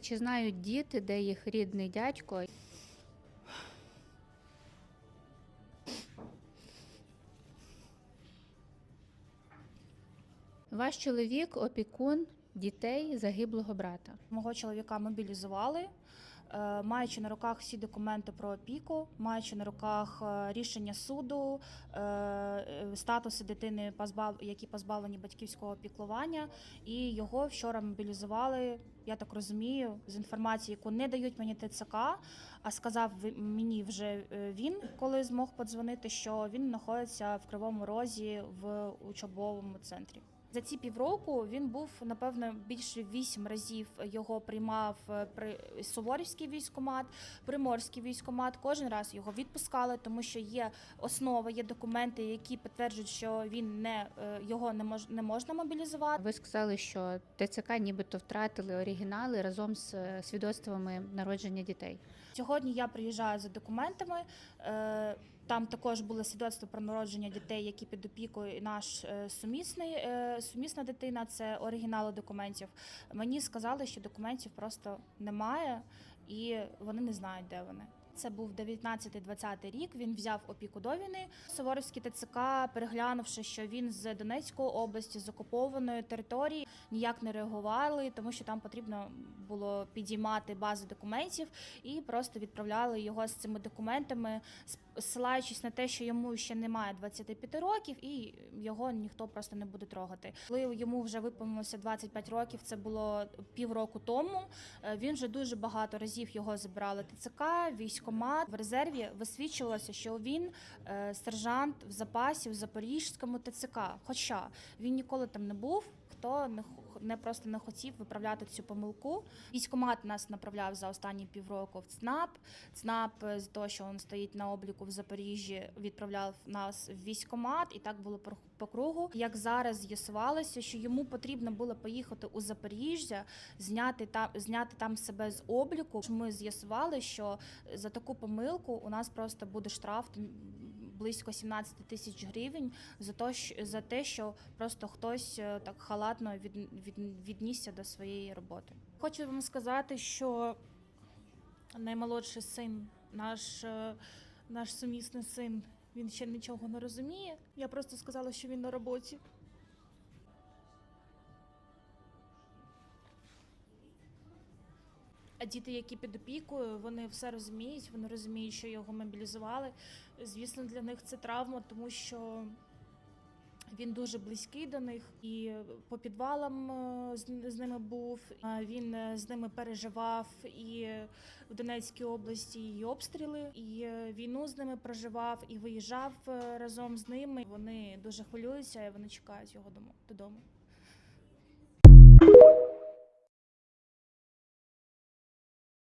Чи знають діти, де їх рідний дядько? Ваш чоловік опікун дітей загиблого брата. Мого чоловіка мобілізували, маючи на руках всі документи про опіку, маючи на руках е, рішення суду, е, е, статуси дитини, які позбавлені батьківського опіклування, і його вчора мобілізували. Я так розумію, з інформації, яку не дають мені ТЦК, а сказав мені вже е, він, коли змог подзвонити, що він знаходиться в Кривому Розі в учобовому центрі. За ці півроку він був напевно більше вісім разів його приймав е, при Суворівський військомат, Приморський військомат. Кожен раз його відпускали, тому що є основа, є документи, які підтверджують, що він не е, його не мож не можна мобілізувати. Ви сказали, що ТЦК нібито втратили оригінали разом з е, свідоцтвами народження дітей. Сьогодні я приїжджаю за документами. Там також було свідоцтво про народження дітей, які під опікою наш е, сумісний е, сумісна дитина. Це оригінали документів. Мені сказали, що документів просто немає, і вони не знають, де вони. Це був 19-20 рік. Він взяв опіку до війни. Суворовський ТЦК, переглянувши, що він з Донецької області, з окупованої території, ніяк не реагували, тому що там потрібно було підіймати бази документів і просто відправляли його з цими документами, ссилаючись на те, що йому ще немає 25 років, і його ніхто просто не буде трогати. Коли йому вже виповнилося 25 років, це було півроку тому. е, Він вже дуже багато разів його забирали ТЦК, військомат в резерві висвічувалося, що він е, сержант в запасі в Запорізькому ТЦК. Хоча він ніколи там не був. Хто не не просто не хотів виправляти цю помилку. Військомат нас направляв за останні півроку в ЦНАП. ЦНАП е, з того, що він стоїть на обліку в Запоріжжі, відправляв нас в військомат, і так було по- кругу. Як зараз з'ясувалося, що йому потрібно було поїхати у Запоріжжя, зняти там зняти там себе з обліку. Ми з'ясували, що за таку помилку у нас просто буде штраф близько 17 тисяч гривень за то, за те, що просто хтось е, так халатно від, від, віднісся до своєї роботи. Хочу вам сказати, що наймолодший син, наш, е, наш сумісний син, він ще нічого не розуміє. Я просто сказала, що він на роботі. А діти, які під опікою, вони все розуміють, вони розуміють, що його мобілізували. Звісно, для них це травма, тому що він дуже близький до них і по підвалам е, з, ними був. Він е, з ними переживав і в Донецькій області і обстріли, і е, війну з ними проживав, і виїжджав разом з ними. Вони дуже хвилюються і вони чекають його додому.